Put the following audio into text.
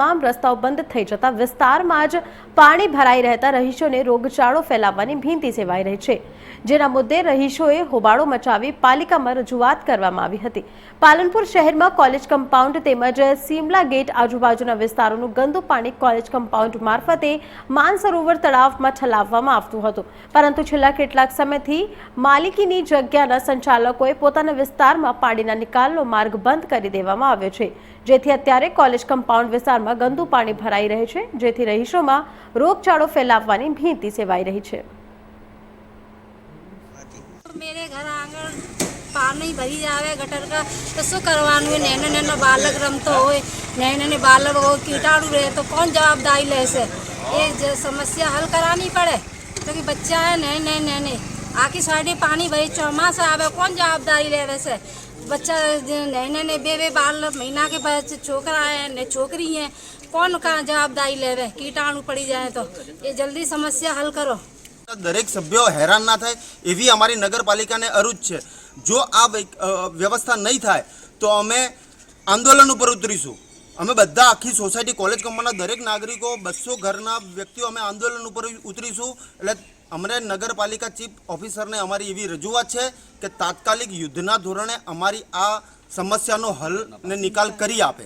તમામ રસ્તાઓ બંધ થઈ જતા વિસ્તારમાં જ પાણી ભરાઈ રહેતા રહીશોને રોગચાળો ફેલાવવાની ભીંતી સેવાઈ રહી છે. જેના મુદ્દે રહીશોએ હોબાળો મચાવી પાલિકામાં રજૂઆત કરવામાં આવી હતી. પાલનપુર શહેરમાં કોલેજ કમ્પાઉન્ડ તેમજ સીમલા ગેટ આજુબાજુના વિસ્તારોનું ગંદુ પાણી કોલેજ કમ્પાઉન્ડ મારફતે માનસરોવર તળાવમાં ઠલાવવામાં આવતું હતું. પરંતુ છેલ્લા કેટલાક સમયથી માલિકીની જગ્યાના સંચાલકોએ પોતાના વિસ્તારમાં પાણીના નિકાલનો માર્ગ બંધ કરી દેવામાં આવ્યો છે. જેથી અત્યારે કોલેજ કમ્પાઉન્ડ વિસ્તારમાં વિસ્તારમાં ગંદુ પાણી ભરાઈ રહે છે, જેથી રહીશોમાં રોગચાળો ફેલાવવાની ભીતિ સેવાઈ રહી છે. પાણી ભરી આવે ગટર કા તો શું કરવાનું હોય નેનો નેનો બાળક રમતો હોય નેને બાલક હોય કીટાણુ રહે તો કોણ જવાબદારી લેશે એ સમસ્યા હલ કરાવવી પડે તો કે બચ્ચા હે નહીં નહીં નહીં આખી સાઈડે પાણી ભરી ચોમાસા આવે કોણ જવાબદારી લેવે છે बच्चा नए ને બે बाल महीना के बच्चे छोकरा है ને छोकरी है કોણ કાં જવાબદારી લેવે કીટાણુ પડી જાય તો એ જલ્દી સમસ્યા હલ કરો દરેક સભ્યો હેરાન ના થાય એવી અમારી નગરપાલિકાને અરુજ છે જો આ વ્યવસ્થા નહીં થાય તો અમે આંદોલન ઉપર ઉતરીશું અમે બધા આખી સોસાયટી કોલેજ કંપનીના દરેક નાગરિકો બસો ઘરના વ્યક્તિઓ અમે આંદોલન ઉપર ઉતરીશું એટલે અમને નગરપાલિકા ચીફ ઓફિસરને અમારી એવી રજૂઆત છે કે તાત્કાલિક યુદ્ધના ધોરણે અમારી આ સમસ્યાનો હલ ને નિકાલ કરી આપે.